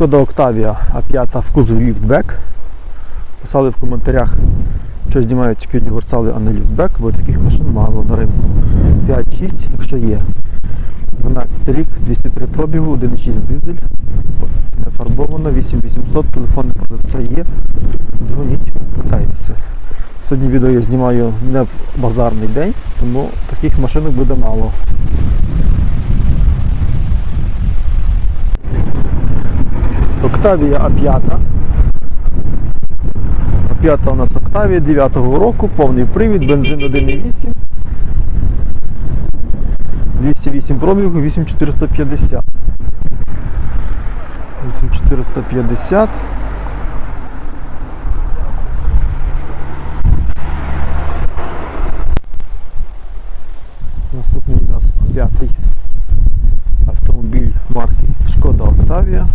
Шкода Октавія А5 в кузові ліфтбек. Писали в коментарях, що знімають тільки універсали, а не ліфтбек, бо таких машин мало на ринку. 5-6, якщо є. 12 рік, 203 пробігу, 1,6 дизель, не фарбовано, 8800, телефонний продавця є. Дзвоніть, питайтеся. Сьогодні відео я знімаю не в базарний день, тому таких машинок буде мало. Октавія А5. А5 у нас Октавія 9-го року, повний привід, бензин 1,8. 208 пробігу, 8450. 8450. Наступний у нас п'ятий автомобіль марки Шкода Октавія.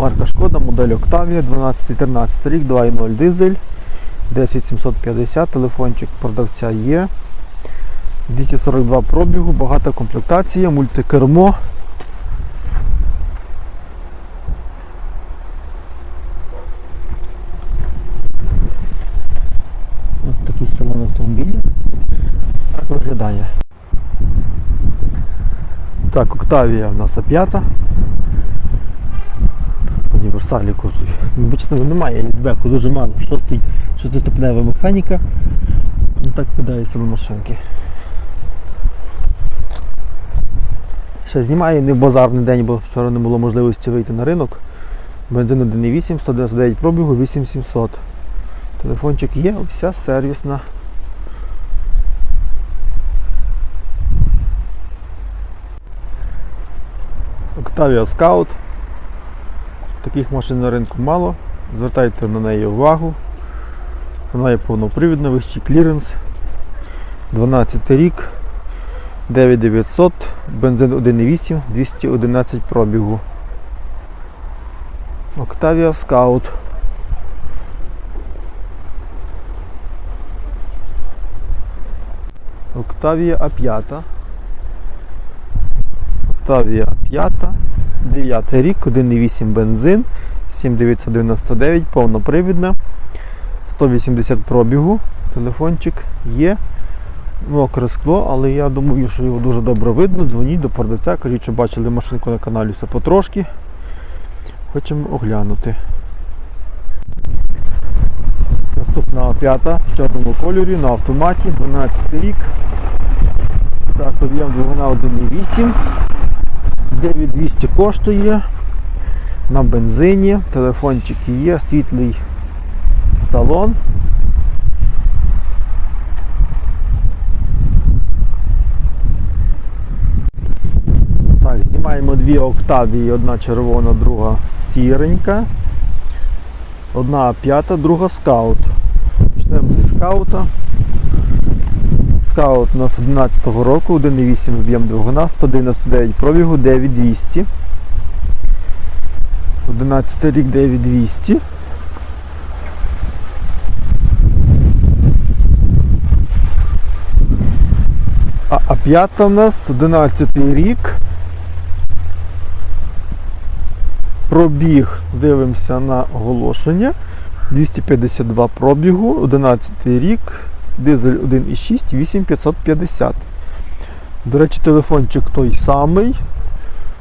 Марка Шкода, модель Октавія, 12-13 рік, 2.0 дизель, 10750, телефончик продавця є. 242 пробігу, багата комплектація, мультикермо. Ось такий салон автомобіля. Так виглядає. Так, Октавія в нас А5. Універсалі кузові. Бачите, немає літбеку, дуже мало. Шостий, шестиступнева механіка. Ну так кидає себе машинки. Ще знімаю не базарний день, бо вчора не було можливості вийти на ринок. Бензин 1,8, 199 пробігу, 8700. Телефончик є, вся сервісна. Octavia Scout. Таких машин на ринку мало. Звертайте на неї увагу. Вона є повнопривідна, вищий кліренс. 12 рік, 9900, бензин 1,8, 211 пробігу. Octavia Scout. Octavia A5. Octavia A5. 9 рік, 1,8 бензин, 7999, повнопривідна, 180 пробігу, телефончик є. Мокре скло, але я думаю, що його дуже добре видно. Дзвоніть до продавця, кажіть, що бачили машинку на каналі все потрошки. Хочемо оглянути. Наступна п'ята в чорному кольорі на автоматі, 12 рік. Так, об'єм двигуна 1,8. 9200 коштує. На бензині, телефончики є, світлий салон. Так, знімаємо дві октавії, одна червона, друга сіренька. Одна п'ята, друга скаут. Почнемо зі скаута. Скаут у нас 11 року, 1,8 об'єм двигуна, 199 пробігу, 9200. 11 рік 9200. А, а п'ята в нас 11 рік. Пробіг, дивимося на оголошення. 252 пробігу, 11 рік, дизель 1,6, 8550. До речі, телефончик той самий.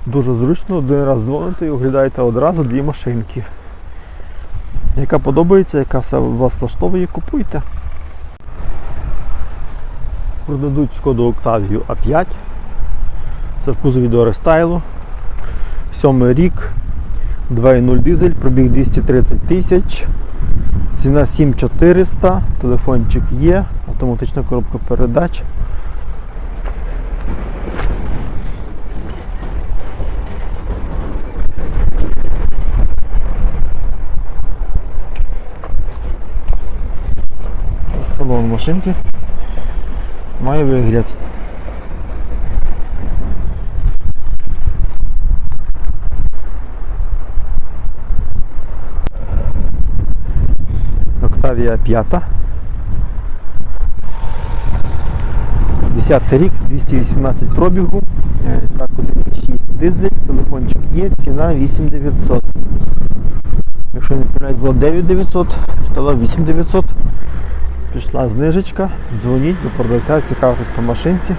Дуже зручно, один раз дзвоните і оглядаєте одразу дві машинки. Яка подобається, яка все вас влаштовує, купуйте. Продадуть шкоду Октавію А5. Це в кузові до рестайлу. Сьомий рік. 2.0 дизель, пробіг 230 тисяч. Ціна 7400, телефончик є, автоматична коробка передач. Салон машинки має вигляд. Октавія 5. 10 рік, 218 пробігу. Е, Так, 1,6 дизель, телефончик є, ціна 8900. Якщо не помиляють, було 9900, стало 8900. Пішла знижечка, дзвоніть до продавця, цікавитесь по машинці.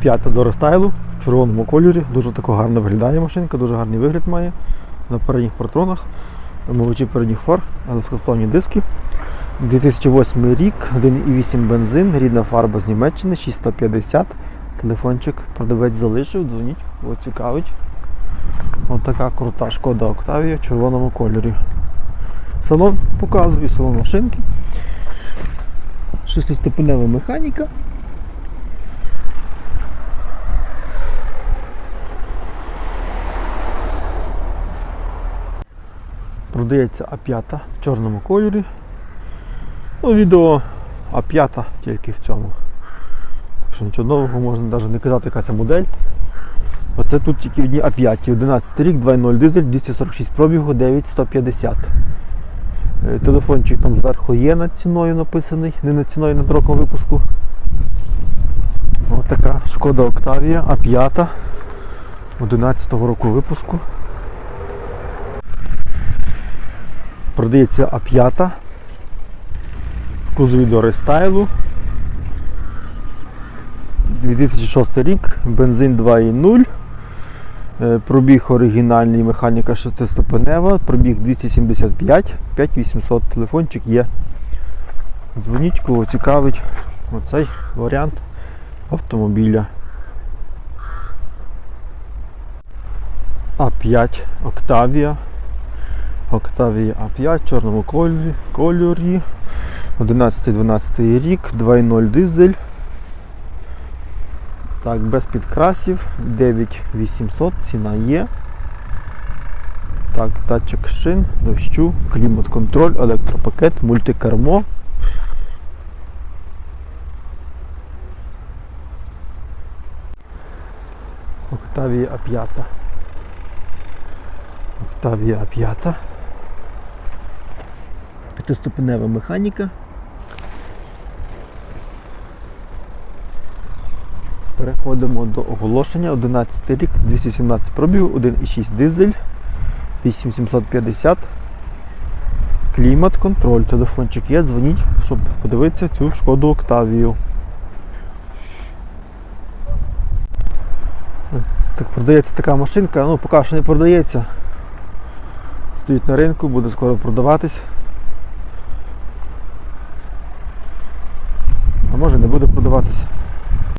П'ята до рестайлу в червоному кольорі. Дуже тако гарно виглядає машинка, дуже гарний вигляд має. На передніх патронах, омивачі передніх фар, легкосплавні диски. 2008 рік, 1,8 бензин, рідна фарба з Німеччини, 6150. Телефончик продавець залишив, дзвоніть, цікавить. Ось така крута шкода Октавія в червоному кольорі. Салон показую, салон машинки. Шестиступенева механіка. Продається А5 в чорному кольорі. Ну, відео А5 тільки в цьому. Так що нічого нового можна навіть не казати, яка це модель. Оце тут тільки одні А5, 11 рік, 2.0 дизель, 246 пробігу, 9150. Е, Телефончик там зверху є над ціною написаний, не над ціною над роком випуску. Ось така шкода Октавія А5 11 року випуску. Продається А5 в кузові до рестайлу. 2006 рік, бензин 2.0. Е, Пробіг оригінальний, механіка шестиступенева, пробіг 275, 5800, телефончик є. Дзвоніть, кого цікавить оцей варіант автомобіля. А5 Октавія. Октавія А5 в чорному кольорі, кольорі. 11-12 рік, 2.0 дизель. Так, без підкрасів, 9800, ціна є. Так, датчик шин, дощу, клімат-контроль, електропакет, мультикермо. Октавія А5. Октавія А5. П'ятиступенева механіка. Переходимо до оголошення. 11 рік, 217 пробігу, 1,6 дизель, 8750. Клімат, контроль, телефончик є, дзвоніть, щоб подивитися цю шкоду Октавію. Так продається така машинка, ну поки що не продається. Стоїть на ринку, буде скоро продаватись. А